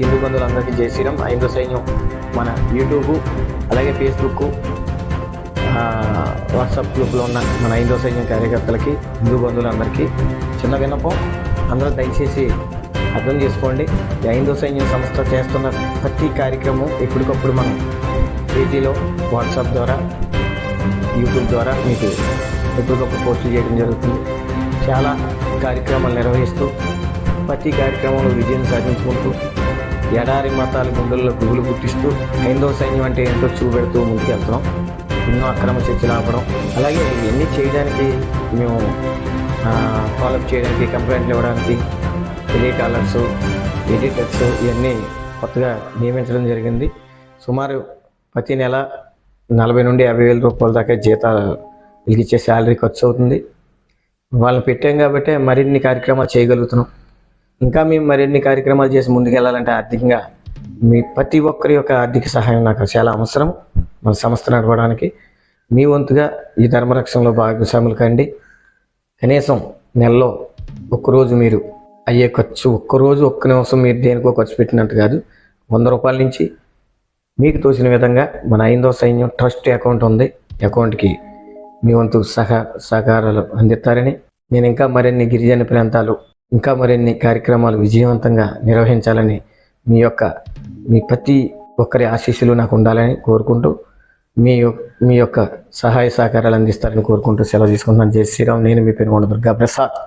హిందూ బంధువులందరికీ జై శ్రీరామ్. ఐదో సైన్యం మన యూట్యూబ్ అలాగే ఫేస్బుక్ వాట్సాప్ గ్రూప్లో ఉన్న మన ఐదో సైన్యం కార్యకర్తలకి హిందూ బంధువులందరికీ చిన్న విన్నపం. అందరూ దయచేసి అర్థం చేసుకోండి. ఈ సైన్యం సంస్థ చేస్తున్న ప్రతి కార్యక్రమం ఎప్పటికప్పుడు మనం పేజీలో వాట్సాప్ ద్వారా యూట్యూబ్ ద్వారా మీకు ఎప్పటికప్పుడు పోస్టులు చేయడం జరుగుతుంది. చాలా కార్యక్రమాలు నిర్వహిస్తూ ప్రతి కార్యక్రమంలో విజయం సాధించుకుంటూ ఎడారి మతాల గుండెల్లో గుగులు పుట్టిస్తూ హైందవ సైన్యం అంటే ఏంటో చూపెడుతూ ముందుకెళ్తున్నాం. ఎన్నో అక్రమ చర్చలు ఆపడం అలాగే ఇవన్నీ చేయడానికి మేము ఫాలోఅప్ చేయడానికి కంప్లైంట్లు ఇవ్వడానికి టెలికాలర్స్ ఎడిటర్స్ ఇవన్నీ కొత్తగా నియమించడం జరిగింది. సుమారు ప్రతి నెల నలభై నుండి యాభై వేల రూపాయల దాకా జీతాలు ఇచ్చే శాలరీ ఖర్చు అవుతుంది. వాళ్ళని పెట్టాం కాబట్టి మరిన్ని కార్యక్రమాలు చేయగలుగుతున్నాం. ఇంకా మేము మరిన్ని కార్యక్రమాలు చేసి ముందుకెళ్ళాలంటే ఆర్థికంగా మీ ప్రతి ఒక్కరి యొక్క ఆర్థిక సహాయం నాకు చాలా అవసరం. మన సంస్థ నడవడానికి మీ వంతుగా ఈ ధర్మరక్షణలో భాగస్వాములు కండి. కనీసం నెలలో ఒక్కరోజు మీరు అయ్యే ఖర్చు ఒక్కరోజు ఒక్క నిమిషం మీరు దేనికో ఖర్చు పెట్టినట్టు కాదు. వంద రూపాయల నుంచి మీకు తోచిన విధంగా మన ఐదో సైన్యం ట్రస్ట్ అకౌంట్ ఉంది. అకౌంట్కి మీ వంతు సహా సహకారాలు అందిస్తారని నేను ఇంకా మరిన్ని గిరిజన ప్రాంతాలు ఇంకా మరిన్ని కార్యక్రమాలు విజయవంతంగా నిర్వహించాలని మీ యొక్క మీ ప్రతి ఒక్కరి ఆశీస్సులు నాకు ఉండాలని కోరుకుంటూ మీ మీ యొక్క సహాయ సహకారాలు అందిస్తారని కోరుకుంటూ సెలవు తీసుకుంటున్నాను. జై శ్రీరామ్. నేను మీ పేరు దుర్గా ప్రసాద్.